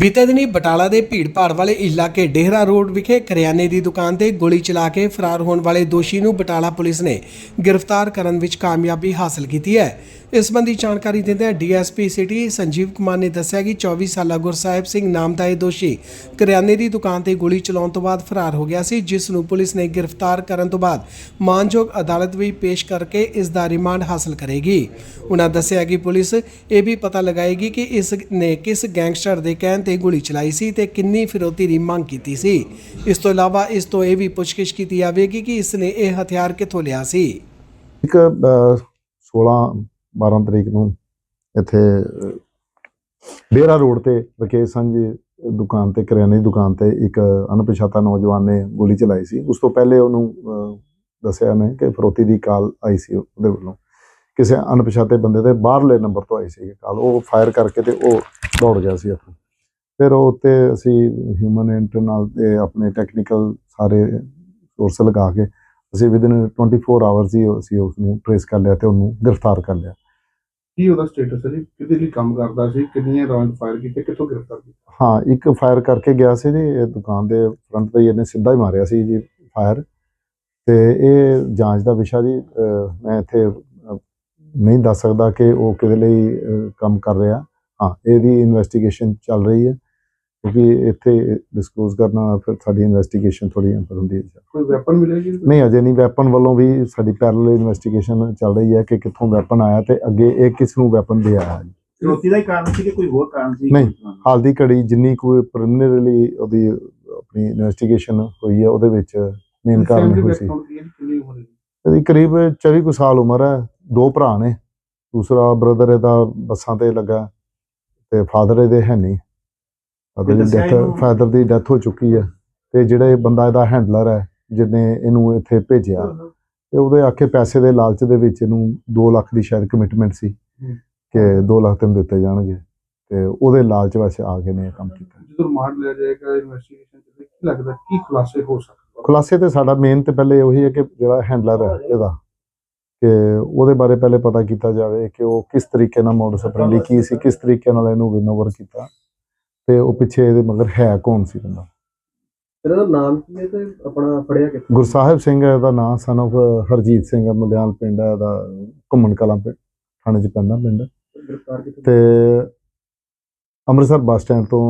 ਬੀਤੇ ਦਿਨੀ ਬਟਾਲਾ ਦੇ ਭੀੜ-ਭਾੜ ਵਾਲੇ ਇਲਾਕੇ ਡੇਹਰਾ ਰੋਡ ਵਿਖੇ ਕਰਿਆਨੇ ਦੀ ਦੁਕਾਨ ਤੇ ਗੋਲੀ ਚਲਾ ਕੇ ਫਰਾਰ ਹੋਣ ਵਾਲੇ ਦੋਸ਼ੀ ਨੂੰ ਬਟਾਲਾ ਪੁਲਿਸ ਨੇ ਗ੍ਰਿਫਤਾਰ ਕਰਨ ਵਿੱਚ ਕਾਮਯਾਬੀ ਹਾਸਲ ਕੀਤੀ ਹੈ। ਇਸ ਸੰਬੰਧੀ ਜਾਣਕਾਰੀ ਦਿੰਦਿਆਂ ਡੀਐਸਪੀ ਸਿਟੀ ਸੰਜੀਵ ਕੁਮਾਰ ਨੇ ਦੱਸਿਆ ਕਿ 24 ਸਾਲਾ ਗੁਰਸਾਹਿਬ ਸਿੰਘ ਨਾਮ ਦਾ ਇਹ ਦੋਸ਼ੀ ਕਰਿਆਨੇ ਦੀ ਦੁਕਾਨ ਤੇ ਗੋਲੀ ਚਲਾਉਣ ਤੋਂ ਬਾਅਦ ਫਰਾਰ ਹੋ ਗਿਆ ਸੀ, ਜਿਸ ਨੂੰ ਪੁਲਿਸ ਨੇ ਗ੍ਰਿਫਤਾਰ ਕਰਨ ਤੋਂ ਬਾਅਦ ਮਾਨਯੋਗ ਅਦਾਲਤ ਵਿੱਚ ਪੇਸ਼ ਕਰਕੇ ਇਸ ਦਾ ਰਿਮਾਂਡ ਹਾਸਲ ਕਰੇਗੀ। ਉਹਨਾਂ ਦੱਸਿਆ ਕਿ ਪੁਲਿਸ ਇਹ ਵੀ ਪਤਾ ਲਗਾਏਗੀ ਕਿ ਇਸ ਨੇ ਕਿਸ ਗੈਂਗਸਟਰ ਦੇ ਕਹਿਣ ਤੇ ਗੋਲੀ ਚਲਾਈ ਸੀ ਤੇ ਕਿੰਨੀ ਫਿਰੋਤੀ ਦੀ ਮੰਗ ਕੀਤੀ ਸੀ। ਇਸ ਤੋਂ ਇਲਾਵਾ ਇਸ ਤੋਂ ਇਹ ਵੀ ਪੁੱਛਗਿੱਛ ਕੀਤੀ ਜਾਵੇਗੀ ਕਿ ਇਸ ਨੇ ਇਹ ਹਥਿਆਰ ਕਿੱਥੋਂ ਲਿਆ ਸੀ। ਇੱਕ 16 12 ਤਰੀਕ ਨੂੰ ਇੱਥੇ ਡੇਰਾ ਰੋਡ ਤੇ ਰਕੇਸ਼ ਸੰਜੀ ਦੁਕਾਨ ਤੇ, ਕਰਿਆਨੇ ਦੀ ਦੁਕਾਨ ਤੇ ਇੱਕ ਅਣਪਛਾਤਾ ਨੌਜਵਾਨ ਨੇ ਗੋਲੀ ਚਲਾਈ ਸੀ। ਉਸ ਤੋਂ ਪਹਿਲੇ ਉਹਨੂੰ ਦੱਸਿਆ ਨੇ ਕਿ ਫਰੋਤੀ ਦੀ ਕਾਲ ਆਈ ਸੀ ਉਹਦੇ ਵੱਲੋਂ। ਕਿਸੇ ਅਣਪਛਾਤੇ ਬੰਦੇ ਦੇ ਬਾਹਰਲੇ ਨੰਬਰ ਤੋਂ ਆਈ ਸੀ ਕਾਲ। ਉਹ ਫਾਇਰ ਕਰਕੇ ਤੇ ਉਹ ਦੌੜ ਗਿਆ ਸੀ ਉੱਥੋਂ ਫਿਰ ਉਹ ਉੱਤੇ ਅਸੀਂ ਹਿਊਮਨ ਇੰਟਰਨਲ ਤੇ ਆਪਣੇ ਟੈਕਨੀਕਲ ਸਾਰੇ ਸੋਰਸ ਲਗਾ ਕੇ ਅਸੀਂ ਵਿਦਿਨ 24 ਆਵਰਸ ਹੀ ਅਸੀਂ ਉਸ ਨੂੰ ਟ੍ਰੇਸ ਕਰ ਲਿਆ ਤੇ ਉਹਨੂੰ ਗ੍ਰਿਫਤਾਰ ਕਰ ਲਿਆ। ਕੀ ਉਹਦਾ ਸਟੇਟਸ ਹੈ ਜੀ? ਕਿਹਦੇ ਲਈ ਕੰਮ ਕਰਦਾ ਸੀ? ਕਿੰਨੀਆਂ ਰਾਉਂਡ ਫਾਇਰ ਕੀਤੇ? ਕਿੱਥੋਂ ਗ੍ਰਿਫਤਾਰ ਕੀਤਾ? ਹਾਂ ਇੱਕ ਫਾਇਰ ਕਰਕੇ ਗਿਆ ਸੀ ਜੀ ਇਹ ਦੁਕਾਨ ਦੇ ਫਰੰਟ ਤੇ ਇਹਨੇ ਸਿੱਧਾ ਹੀ ਮਾਰਿਆ ਸੀ ਜੀ ਫਾਇਰ ਤੇ ਇਹ ਜਾਂਚ ਦਾ ਵਿਸ਼ਾ ਜੀ ਮੈਂ ਇੱਥੇ ਨਹੀਂ ਦੱਸ ਸਕਦਾ ਕਿ ਉਹ ਕਿਹਦੇ ਲਈ ਕੰਮ ਕਰ ਰਿਹਾ। ਹਾਂ ਇਹਦੀ ਇਨਵੈਸਟੀਗੇਸ਼ਨ ਚੱਲ ਰਹੀ ਹੈ। ਕਿਉਂਕਿ ਇੱਥੇ ਡਿਸਕਲੋਜ਼ ਕਰਨਾ ਫਿਰ ਸਾਡੀ ਇਨਵੈਸਟੀਗੇਸ਼ਨ ਥੋੜੀ ਅੰਦਰ ਹੁੰਦੀ ਹੈ ਕੋਈ ਵੈਪਨ ਮਿਲਿਆ ਜੀ? ਨਹੀਂ ਅਜੇ ਨਹੀਂ ਵੈਪਨ ਵੱਲੋਂ ਵੀ ਸਾਡੀ ਪੈਰਲਲ ਇਨਵੈਸਟੀਗੇਸ਼ਨ ਚੱਲ ਰਹੀ ਹੈ ਕਿ ਕਿੱਥੋਂ ਵੈਪਨ ਆਇਆ ਤੇ ਅੱਗੇ ਇਹ ਕਿਸ ਨੂੰ ਵੈਪਨ ਦੇ ਆਇਆ ਹੈ ਚੁਣੌਤੀ ਦਾ ਹੀ ਕਾਰਨ ਸੀ ਕਿ ਕੋਈ ਹੋਰ ਕਾਰਨ ਸੀ? ਨਹੀਂ। ਹਾਲ ਦੀ ਘੜੀ ਜਿੰਨੀ ਕੋਈ ਪ੍ਰੀਲਿਮਿਨਰੀ ਉਹਦੀ ਆਪਣੀ ਇਨਵੈਸਟੀਗੇਸ਼ਨ ਹੋਈ ਹੈ ਉਹਦੇ ਵਿੱਚ ਮੇਨ ਕਾਰਨ ਹੋਈ ਸੀ? ਇਹਦੀ ਕਰੀਬ 24 ਕੁ ਸਾਲ ਉਮਰ ਹੈ ਦੋ ਭਰਾ ਨੇ। ਦੂਸਰਾ ਬ੍ਰਦਰ ਇਹਦਾ ਬੱਸਾਂ ਤੇ ਲੱਗਾ ਤੇ ਫਾਦਰ ਇਹਦੇ ਹੈ ਨਹੀਂ। ਫਾਦਰ ਦੀ ਡੈਥ? ਫਾਦਰ ਦੀ ਡੈਥ ਹੋ ਚੁੱਕੀ ਹੈ ਤੇ ਜਿਹੜਾ ਇਹ ਬੰਦਾ ਇਹਦਾ ਹੈਂਡਲਰ ਹੈ ਜਿਹਨੇ ਇਹਨੂੰ ਇੱਥੇ ਭੇਜਿਆ। ਤੇ ਉਹਦੇ ਆਖੇ ਪੈਸੇ ਦੇ ਲਾਲਚ ਦੇ ਵਿੱਚ ਇਹਨੂੰ 2 ਲੱਖ ਦੀ ਸ਼ਾਇਦ ਕਮਿਟਮੈਂਟ ਸੀ। ਕਿ 2 ਲੱਖ ਤੈਨੂੰ ਦਿੱਤੇ ਜਾਣਗੇ। ਤੇ ਉਹਦੇ ਲਾਲਚ ਵਿੱਚ ਆ ਕੇ ਨੇ ਕੰਮ ਕੀਤਾ। ਜਦੋਂ ਰਿਮਾਂਡ ਲਿਆ ਜਾਏਗਾ ਇਨਵੈਸਟੀਗੇਸ਼ਨ ਚ ਕੀ ਲੱਗਦਾ ਕੀ ਖੁਲਾਸੇ ਹੋ ਸਕਦੇ? ਖੁਲਾਸੇ ਤੇ ਸਾਡਾ ਮੇਨ ਤੇ ਪਹਿਲੇ ਉਹੀ ਹੈ ਕਿ ਜਿਹੜਾ ਹੈਂਡਲਰ ਹੈ ਇਹਦਾ ਕਿ ਉਹਦੇ ਬਾਰੇ ਪਹਿਲੇ ਪਤਾ ਕੀਤਾ ਜਾਵੇ ਕਿ ਉਹ ਕਿਸ ਤਰੀਕੇ ਨਾਲ ਮੋਡਸ ਆਪਰੈਂਡੀ ਕੀ ਸੀ ਕਿਸ ਤਰੀਕੇ ਨਾਲ ਇਹਨੂੰ ਵਿਨ ਓਵਰ ਕੀਤਾ। ਤੇ ਉਹ ਪਿੱਛੇ ਇਹਦੇ ਮਗਰ ਹੈ ਕੌਣ ਸੀ ਬੰਦਾ? ਇਹਦਾ ਦਾ ਨਾਮ ਕੀ ਹੈ ਤੇ ਆਪਣਾ ਫੜਿਆ ਕਿੱਥੇ? ਗੁਰਸਾਹਿਬ ਸਿੰਘ ਹੈ ਇਹਦਾ ਨਾਮ ਸਨ of ਹਰਜੀਤ ਸਿੰਘ ਹੈ ਮਲਿਆਲ ਪਿੰਡ ਹੈ ਇਹਦਾ ਘੁੰਮਣ ਕਲਾਂ ਪਿੰਡ ਥਾਣੇ ਚ ਪੈਂਦਾ ਪਿੰਡ। ਗ੍ਰਿਫਤਾਰ ਤੇ ਅੰਮ੍ਰਿਤਸਰ ਬੱਸ ਸਟੈਂਡ ਤੋਂ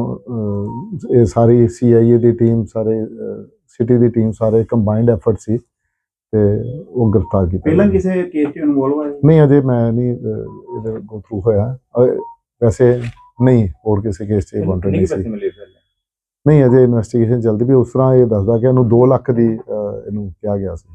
ਇਹ ਸਾਰੀ ਸੀਆਈਏ ਦੀ ਟੀਮ ਸਾਰੇ ਸਿਟੀ ਦੀ ਟੀਮ ਸਾਰੇ ਕੰਬਾਈਨਡ ਐਫਰਟ ਸੀ ਤੇ ਉਹ ਗ੍ਰਿਫਤਾਰ ਕੀਤਾ। ਪਹਿਲਾਂ। ਕਿਸੇ ਕੇਸ 'ਚ ਇਨਵੋਲਵ ਹੈ ਨਹੀਂ ਅਜੇ ਮੈਂ ਨਹੀਂ ਇਹਦੇ ਗੋ ਥਰੂ ਹੋਇਆ। ਵੈਸੇ ਨਹੀਂ ਹੋਰ ਕਿਸੇ ਕੇਸ 'ਚ ਵਾਂਟਡ ਨਹੀਂ ਸੀ। ਨਹੀਂ ਅਜੇ ਇਨਵੈਸਟੀਗੇਸ਼ਨ ਚੱਲਦੀ ਵੀ ਉਸ ਤਰ੍ਹਾਂ ਇਹ ਦੱਸਦਾ ਕਿ ਇਹਨੂੰ 2 ਲੱਖ ਦੀ ਇਹਨੂੰ ਕਿਹਾ ਗਿਆ ਸੀ।